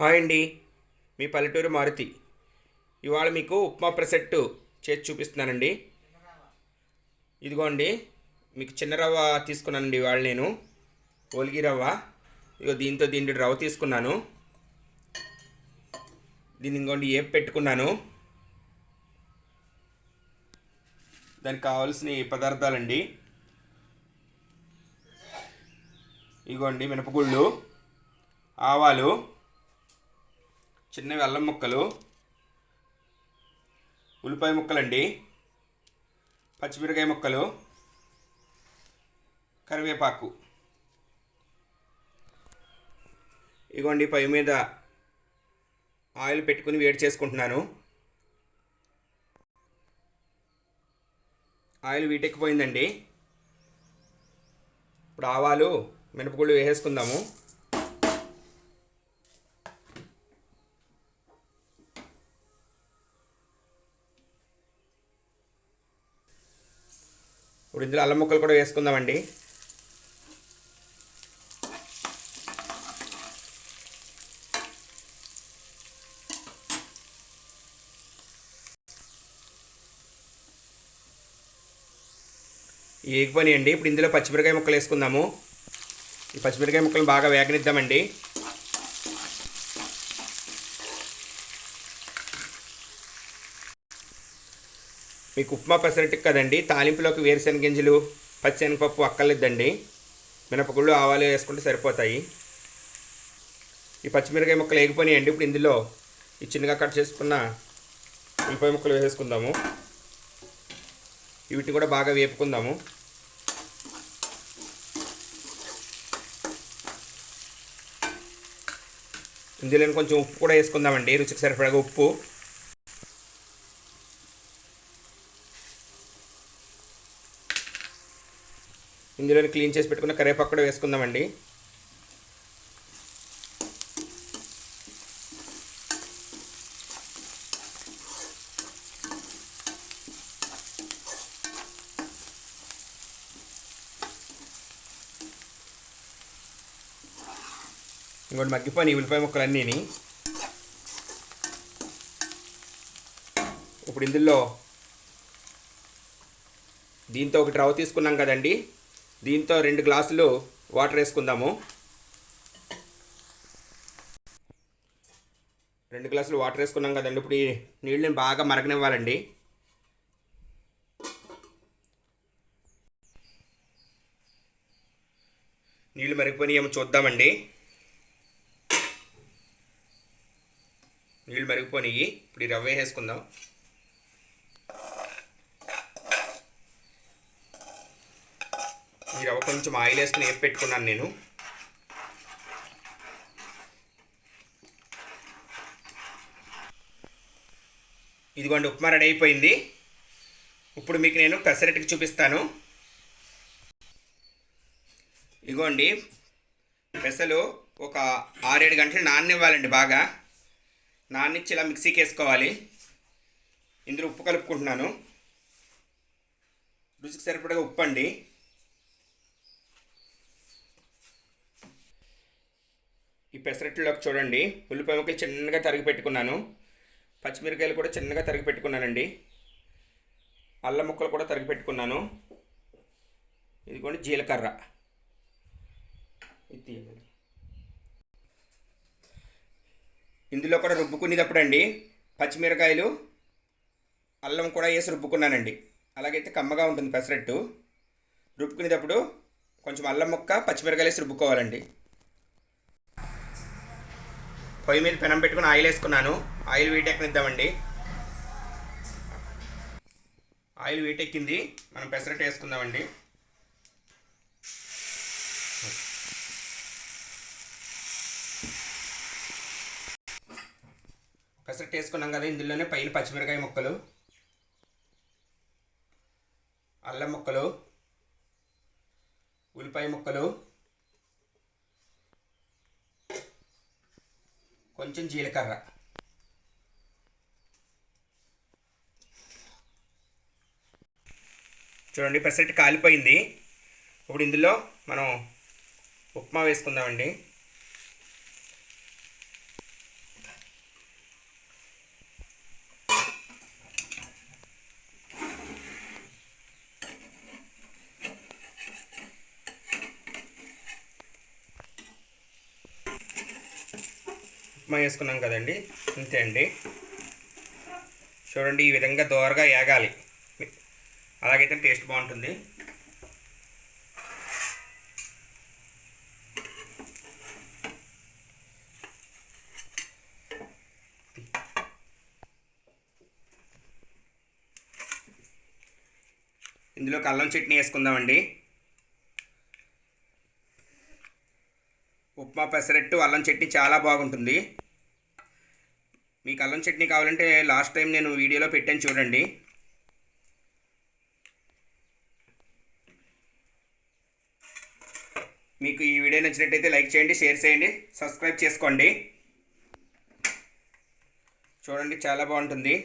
Hi అండి. మీ పల్లెటూరు మారుతి. ఇవాళ మీకు ఉప్మా ప్రసెట్టు చేసి చూపిస్తున్నానండి. ఇదిగోండి మీకు చిన్న రవ్వ తీసుకున్నానండి ఇవాళ నేను. ఓలిగి రవ్వ. ఇగో దీంతో దీంట్లో రవ్వ తీసుకున్నాను. దీన్ని ఇంకోండి ఏపు పెట్టుకున్నాను. దానికి కావాల్సిన పదార్థాలండి. ఇగోండి మినపగుళ్ళు ఆవాలు చిన్నవి అల్లం ముక్కలు ఉల్లిపాయ ముక్కలండి పచ్చిమిరకాయ ముక్కలు కరివేపాకు. ఇగోండి పై మీద ఆయిల్ పెట్టుకుని వేడి చేసుకుంటున్నాను. ఆయిల్ వీటెక్కిపోయిందండి. ఇప్పుడు ఆవాలు మినపగుళ్ళు వేసేసుకుందాము. ఇప్పుడు ఇందులో అల్లం ముక్కలు కూడా వేసుకుందామండి. ఏగిపోయినాయండి ఇప్పుడు ఇందులో పచ్చిమిరకాయ ముక్కలు వేసుకుందాము. ఈ పచ్చిమిరకాయ ముక్కలు బాగా వేగనిద్దామండి. మీకు ఉప్మా పెసరట్టు కదండి తాలింపులోకి వేరుశనగ గింజలు పచ్చిశనగపప్పు అక్కర్లేదండి. మినపగుళ్ళు ఆవాలు వేసుకుంటే సరిపోతాయి. ఈ పచ్చిమిరకాయ ముక్కలు వేగిపోయినాయండి. ఇప్పుడు ఇందులో ఈ చిన్నగా కట్ చేసుకున్న ఉల్లిపాయ ముక్కలు వేసేసుకుందాము. వీటిని కూడా బాగా వేపుకుందాము. ఇందులో కొంచెం ఉప్పు కూడా వేసుకుందామండి. రుచికి సరిపడగా ఉప్పు. ఇందులోని క్లీన్ చేసి పెట్టుకున్న కరివేపాకు కూడా వేసుకుందామండి. ఇంకోటి మగ్గిపోయిన ఉల్లిపాయ ముక్కలన్నీని. ఇప్పుడు ఇందులో దీంతో ఒకటి రవ్వ తీసుకున్నాం కదండి. దీంతో రెండు గ్లాసులు వాటర్ వేసుకుందాము. రెండు గ్లాసులు వాటర్ వేసుకున్నాం కదండి. ఇప్పుడు ఈ నీళ్ళని బాగా మరగనివ్వాలండి. నీళ్ళు మరిగిపోయినాయేమో ఏమో చూద్దామండి. నీళ్ళు మరిగిపోయినాయి. ఇప్పుడు ఈ రవ్వ వేసుకుందాం. ఈ రవ్వ కొంచెం ఆయిల్ వేసుకుని వేపు పెట్టుకున్నాను నేను? ఇదిగోండి ఉప్మా రెడీ అయిపోయింది. ఇప్పుడు మీకు నేను పెసరట్టుకి చూపిస్తాను. ఇదిగోండి పెసలు ఒక ఆరేడు గంటలు నాననివ్వాలండి బాగా. నాన్నిచ్చి ఇలా మిక్సీకి వేసుకోవాలి. ఇందులో ఉప్పు కలుపుకుంటున్నాను. రుచికి సరిపడగా ఉప్పు అండి పెసరట్లోకి పెసరట్టులోకి చూడండి. ఉల్లిపాయ ముక్కలు చిన్నగా తరిగి పెట్టుకున్నాను. పచ్చిమిరకాయలు కూడా చిన్నగా తరిగి పెట్టుకున్నానండి. అల్లం ముక్కలు కూడా తరిగి పెట్టుకున్నాను. ఇదిగోండి జీలకర్ర. ఇది ఇందులో కూడా రుబ్బుకునేటప్పుడు అండి పచ్చిమిరకాయలు అల్లం కూడా వేసి రుబ్బుకున్నానండి. అలాగైతే కమ్మగా ఉంటుంది పెసరట్టు. రుబ్బుకునేటప్పుడు కొంచెం అల్లం ముక్క పచ్చిమిరకాయలు వేసి రుబ్బుకోవాలండి. పొయ్యి మీద పెనం పెట్టుకుని ఆయిల్ వేసుకున్నాను. ఆయిల్ వీటెక్కనిద్దామండి. ఆయిల్ వీటెక్కింది. మనం పెసరట్టు వేసుకుందామండి. పెసరట్టు వేసుకున్నాం కదా ఇందులోనే పైన పచ్చిమిరకాయ ముక్కలు అల్లం ముక్కలు ఉల్లిపాయ ముక్కలు కొంచెం జీలకర్ర. చూడండి పెసరట్టు కాలిపోయింది. ఇప్పుడు ఇందులో మనం ఉప్మా వేసుకుందామండి. ఉప్మా వేసుకున్నాం కదండి. అంతే అండి. చూడండి ఈ విధంగా దోరగా ఏగాలి. అలాగైతే టేస్ట్ బాగుంటుంది. ఇందులో అల్లం చట్నీ వేసుకుందామండి. ఉప్మా పెసరెట్టు అల్లం చట్నీ చాలా బాగుంటుంది. మీకు అల్లం చట్నీ కావాలంటే లాస్ట్ టైం నేను వీడియోలో పెట్టాను చూడండి. మీకు ఈ వీడియో నచ్చినట్టయితే లైక్ చేయండి షేర్ చేయండి సబ్స్క్రైబ్ చేసుకోండి. చూడండి చాలా బాగుంటుంది.